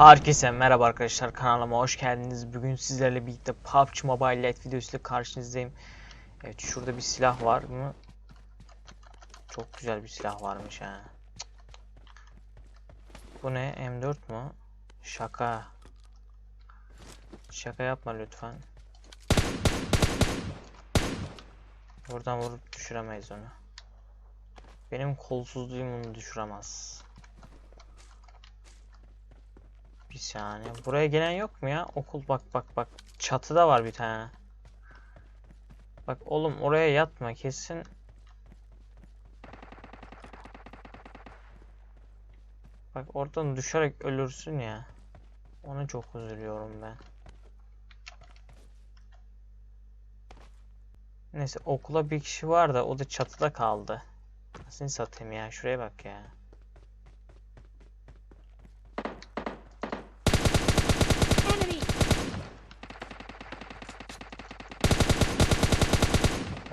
Herkese merhaba arkadaşlar kanalıma hoş geldiniz. Bugün sizlerle birlikte PUBG Mobile Lite videosuyla karşınızdayım. Evet şurada bir silah var mı? Çok güzel bir silah varmış ha. Bu ne? M4 mu? Şaka. Şaka yapma lütfen. Buradan vurup düşüremeyiz onu. Benim kolsuzluğum onu düşüremez. Bir saniye. Buraya gelen yok mu ya? Okul bak bak bak. Çatıda var bir tane. Bak oğlum oraya yatma kesin. Bak oradan düşerek ölürsün ya. Ona çok üzülüyorum ben. Neyse okula bir kişi var da o da çatıda kaldı. Nasıl satayım ya şuraya bak ya. Enemy!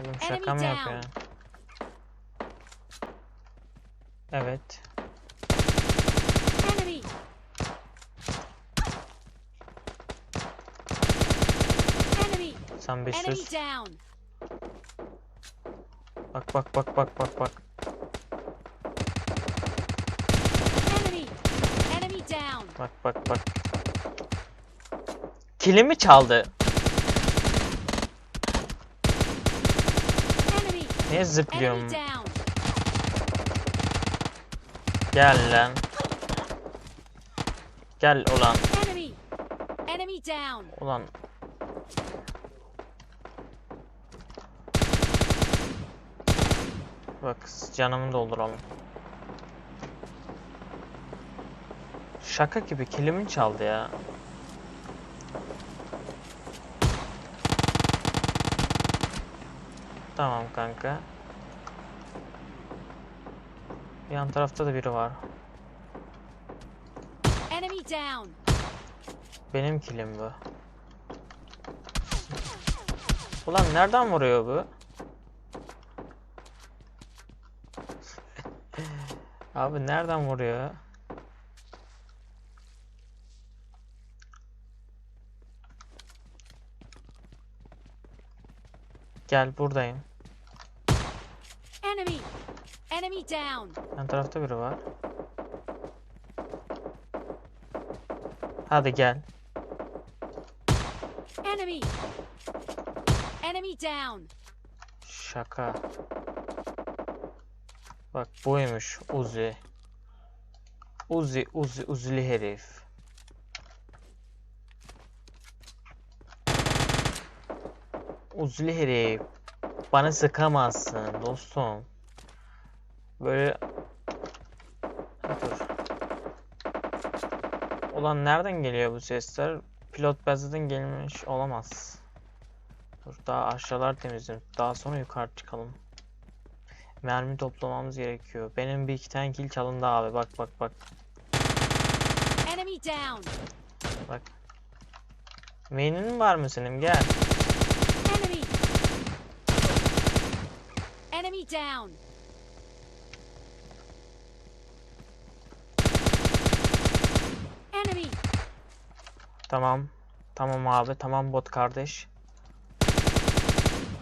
Oğlum Enemy şaka mı yapıyor? Evet. Enemy! Enemy! Sen bir sus. Bak bak bak bak bak bak. Enemy! Enemy down! Bak bak bak. Kilimi çaldı. Enemy! Niye zıplıyorum? Gel lan. Gel ulan. Ulan. Bak canımı dolduralım. Şaka gibi kilimi çaldı ya. Tamam kanka. Yan tarafta da biri var. Enemy down! Benim kilim bu. Ulan nereden vuruyor bu? Abi nereden vuruyor? Gel buradayım. Enemy! Enemy down! Yan tarafta biri var. Hadi gel. Enemy! Enemy down! Şaka. Bak buymuş Uzi. Uzi, Uzi, Uzili herif. Uzili herif. Bana sıkamazsın dostum. Böyle... Dur. Ulan nereden geliyor bu sesler? Pilot bazadan gelmiş olamaz. Dur daha aşağılar temizledim. Daha sonra yukarı çıkalım. Mermi toplamamız gerekiyor. Benim bir iki tane kill çalındı abi. Bak bak bak. Enemy down! Bak. Main'in var mı senin? Gel. Enemy! Enemy down! Enemy! Tamam. Tamam abi. Tamam bot kardeş.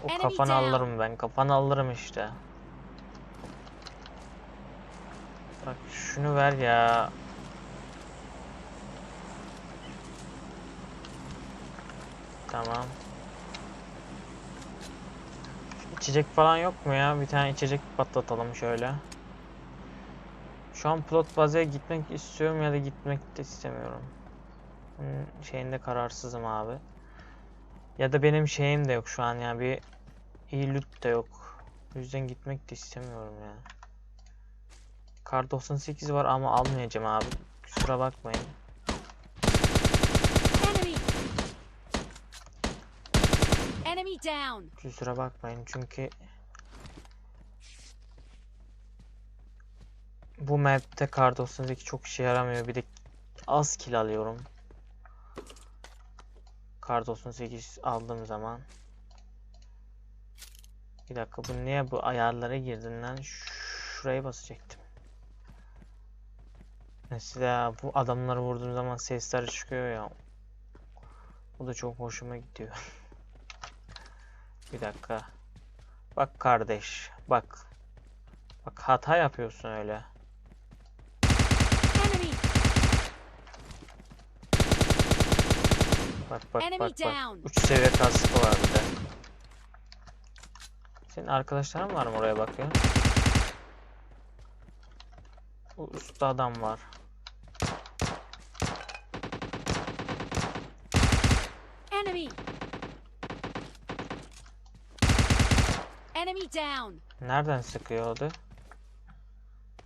O kafanı alırım ben. Kafanı alırım işte. Bak şunu ver ya. Tamam. İçecek falan yok mu ya? Bir tane içecek patlatalım şöyle. Şu an plot bazaya gitmek istiyorum ya da gitmek de istemiyorum. Hmm, şeyinde kararsızım abi. Ya da benim şeyim de yok şu an ya bir iyi loot da yok. O yüzden gitmek de istemiyorum ya. Kar 98 var ama almayacağım abi. Kusura bakmayın. Enemy! Down! Kusura bakmayın çünkü bu map'te kar 98 çok işe yaramıyor. Bir de az kill alıyorum. Kar 98 aldığım zaman. Bir dakika bu niye bu ayarlara girdin lan? Şuraya basacaktım. Mesela bu adamları vurduğum zaman sesler çıkıyor ya. O da çok hoşuma gidiyor. Bir dakika. Bak kardeş, bak. Bak hata yapıyorsun öyle. Bak bak bak bak. down. 3 seviye kaskı var bir de. Senin arkadaşların var mı oraya bakıyor? Bu üstte adam var. Enemy! Enemy down! Nereden sıkıyordu?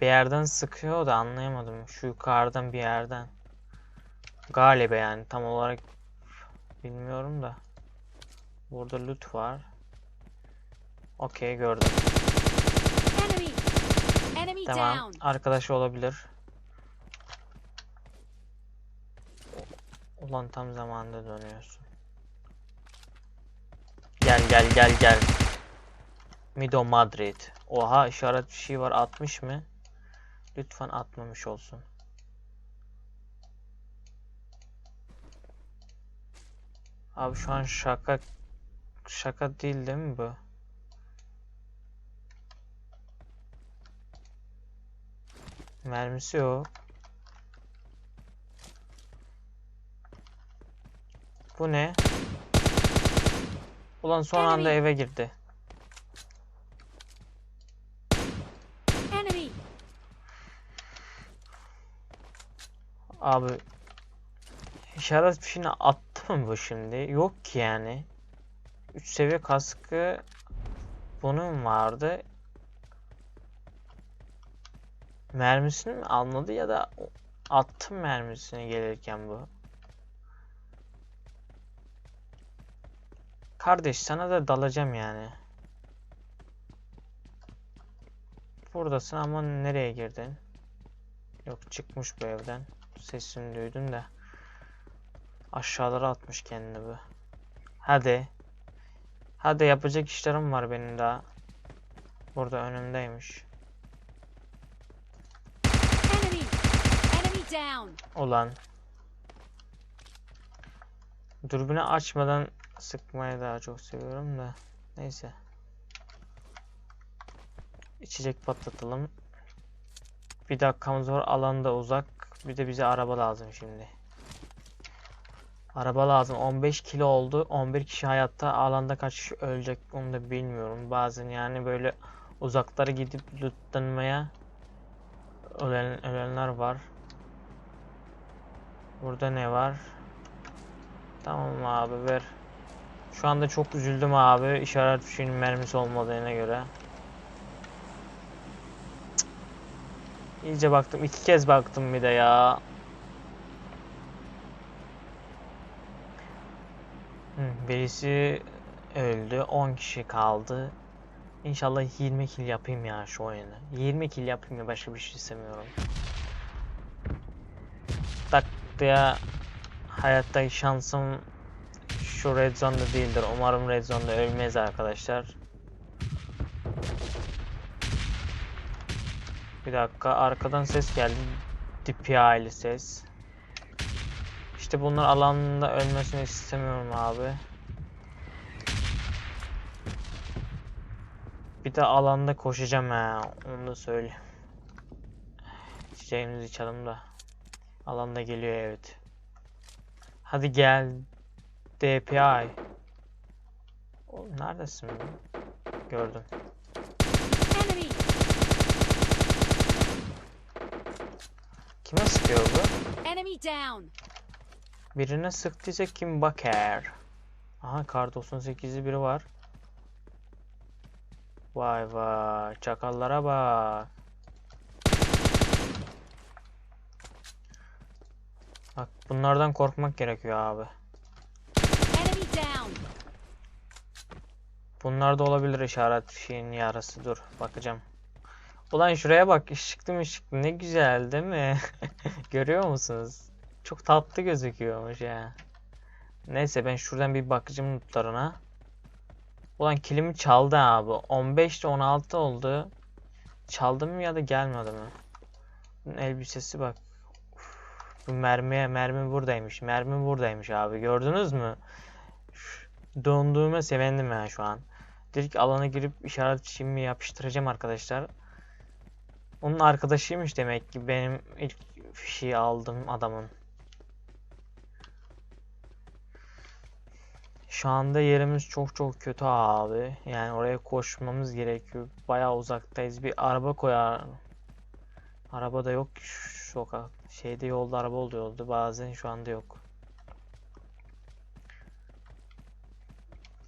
Bir yerden sıkıyor da anlayamadım. Şu yukarıdan bir yerden. Galiba yani tam olarak bilmiyorum da. Burada loot var. Okey gördüm. Tamam. Arkadaş olabilir. Ulan tam zamanında dönüyorsun. Gel gel gel gel. Mido Madrid. Oha işaret bir şey var 60 mı? Lütfen atmamış olsun. Abi şu an şaka şaka değil değil mi bu? Mermisi yok. Bu ne? Ulan son anda eve girdi. Enemy! Abi işaret fişini attı mı bu şimdi? Yok ki yani. 3 seviye kaskı bunun vardı. Mermisini mi almadı ya da attım mermisini gelirken bu. Kardeş sana da dalacağım yani. Buradasın ama nereye girdin? Yok çıkmış bu evden. Sesini duydum da. Aşağılara atmış kendini bu. Hadi. Hadi yapacak işlerim var benim daha. Burada önümdeymiş. Enemy! Enemy down! Ulan. Dürbünü açmadan sıkmayı daha çok seviyorum da. Neyse. İçecek patlatalım. Bir dakikamız var. Alanda uzak. Bir de bize araba lazım şimdi. Araba lazım. 15 kilo oldu. 11 kişi hayatta. Alanda kaç kişi ölecek onu da bilmiyorum. Bazen yani böyle uzaklara gidip lootlanmaya ölen, ölenler var. Burada ne var? Tamam abi ver. Şu anda çok üzüldüm abi. İşaret fişinin mermisi olmadığına göre. İyice baktım. iki kez baktım bir de ya. Hı, birisi öldü. 10 kişi kaldı. İnşallah 20 kill yapayım ya şu oyunu. 20 kill yapayım ya başka bir şey istemiyorum. Tak diye hayattaki şansım şu red zone'da değildir. Umarım red zone'da ölmeyiz arkadaşlar. Bir dakika arkadan ses geldi. DPI'li ses. İşte bunlar alanında ölmesini istemiyorum abi. Bir de alanda koşacağım ha. Onu da söyleyeyim. İçeceğimizi içelim da. Alanda geliyor evet. Hadi gel. DPI. Oğlum neredesin? Gördüm. Enemy! Kime sıkıyor bu? Enemy down! Birine sıktıysa kim bakar? Aha kar 98'li biri var. Vay vay çakallara bak. Bak bunlardan korkmak gerekiyor abi. Bunlar da olabilir işaret fişeğinin yarısı. Dur bakacağım. Ulan şuraya bak ışıklı mışıklı ne güzel değil mi? Görüyor musunuz? Çok tatlı gözüküyormuş ya. Neyse ben şuradan bir bakacağım notlarına. Ulan kilimi çaldı abi. 15'te 16 oldu. Çaldı mı ya da gelmedi mi? Elbisesi bak. Bu mermiye mermi buradaymış. Mermi buradaymış abi. Gördünüz mü? Donduğuma sevindim ya şu an. Direkt alana girip işaret çimimi yapıştıracağım arkadaşlar. Onun arkadaşıymış demek ki benim ilk fişi aldım adamın. Şu anda yerimiz çok çok kötü abi. Yani oraya koşmamız gerekiyor. Bayağı uzaktayız. Bir araba koyar. Araba da yok ki sokak. Şeyde yolda araba oluyordu. Bazen şu anda yok.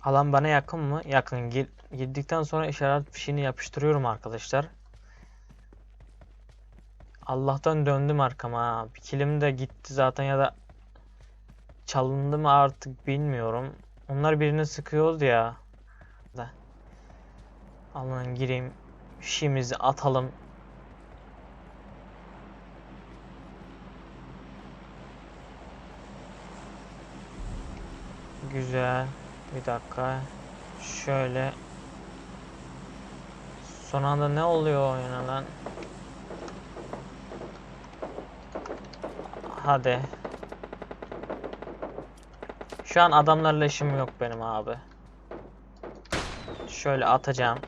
Alan bana yakın mı? Yakın. Gir, girdikten sonra işaret fişini yapıştırıyorum arkadaşlar. Allah'tan döndüm arkama. ha. Bir kilim de gitti zaten ya da çalındı mı artık bilmiyorum. Onlar birini sıkıyordu ya. Da. Allah'ın gireyim. Fişimizi atalım. Güzel. Bir dakika. Şöyle. Son anda ne oluyor oyuna lan? Hadi. Şu an adamlarla işim yok benim abi. Şöyle atacağım.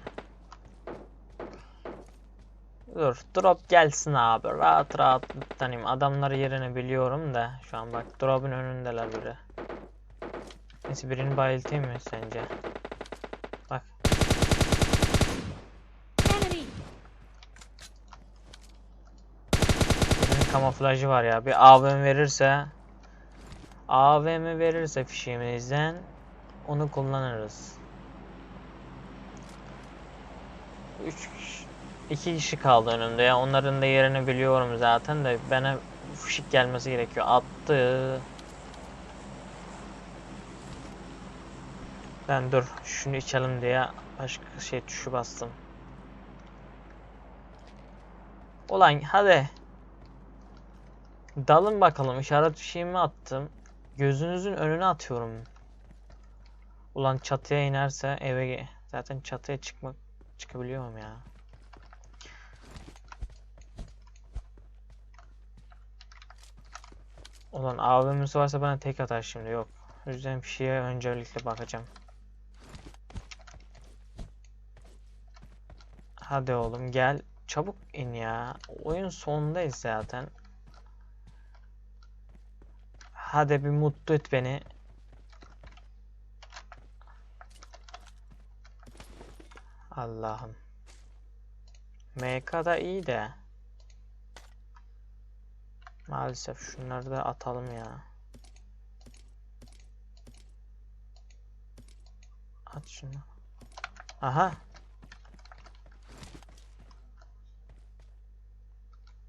Dur, drop gelsin abi. Rahat rahat tanıyayım. Adamları yerini biliyorum da. Şu an bak drop'un önündeler biri. Neyse birini bayıltayım mı sence? Bak. Enemy! Birinin kamuflajı var ya. Bir AVM verirse AVM verirse fişimizden onu kullanırız. 3 2 kişi kaldı önümde ya. Onların da yerini biliyorum zaten de bana fişik gelmesi gerekiyor. Attı. Ben dur şunu içelim diye başka şey tuşu bastım. Ulan hadi. Dalın bakalım işaret fişeğimi attım. Gözünüzün önüne atıyorum. Ulan çatıya inerse eve zaten çatıya çıkmak çıkabiliyorum ya. Ulan AVM'si varsa bana tek atar şimdi yok. O yüzden fişeğe öncelikle bakacağım. Hadi oğlum gel. Çabuk in ya. Oyun sonundayız zaten. Hadi bir mutlu et beni. Allah'ım. MK da iyi de. Maalesef şunları da atalım ya. At şunu. Aha.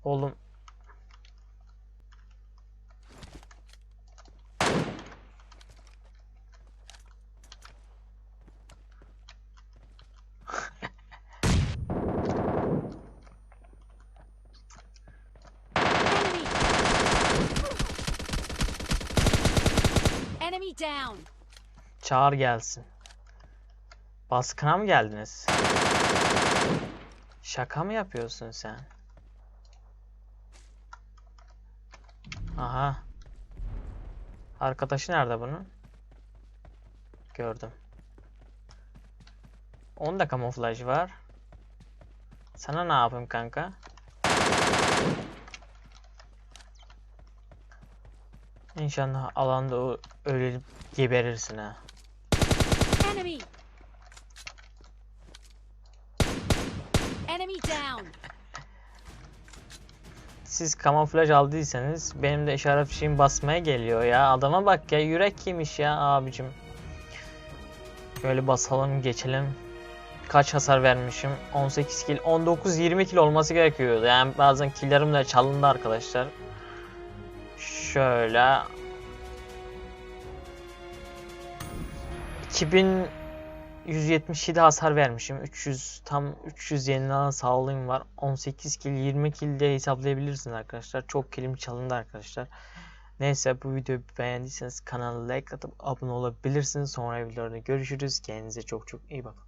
Oğlum. Enemy! Çağır gelsin. Baskına mı geldiniz? Şaka mı yapıyorsun sen? Aha. Arkadaşı nerede bunun? Gördüm. Onda kamuflaj var. Sana ne yapayım kanka? İnşallah alanda öyle geberirsin ha. Enemy! Enemy down! Siz kamuflaj aldıysanız benim de işaret fişeğim basmaya geliyor ya. Adama bak ya yürek yemiş ya abicim. Şöyle basalım geçelim. Kaç hasar vermişim? 18 kill. 19-20 kill olması gerekiyordu. Yani bazen killerim de çalındı arkadaşlar. Şöyle. 2177 hasar vermişim. 300 tam 300 yenilenen sağlığım var. 18 kill 20 kill de hesaplayabilirsiniz arkadaşlar. Çok killim çalındı arkadaşlar. Neyse bu videoyu beğendiyseniz kanala like atıp abone olabilirsiniz. Sonra videolarda görüşürüz. Kendinize çok çok iyi bakın.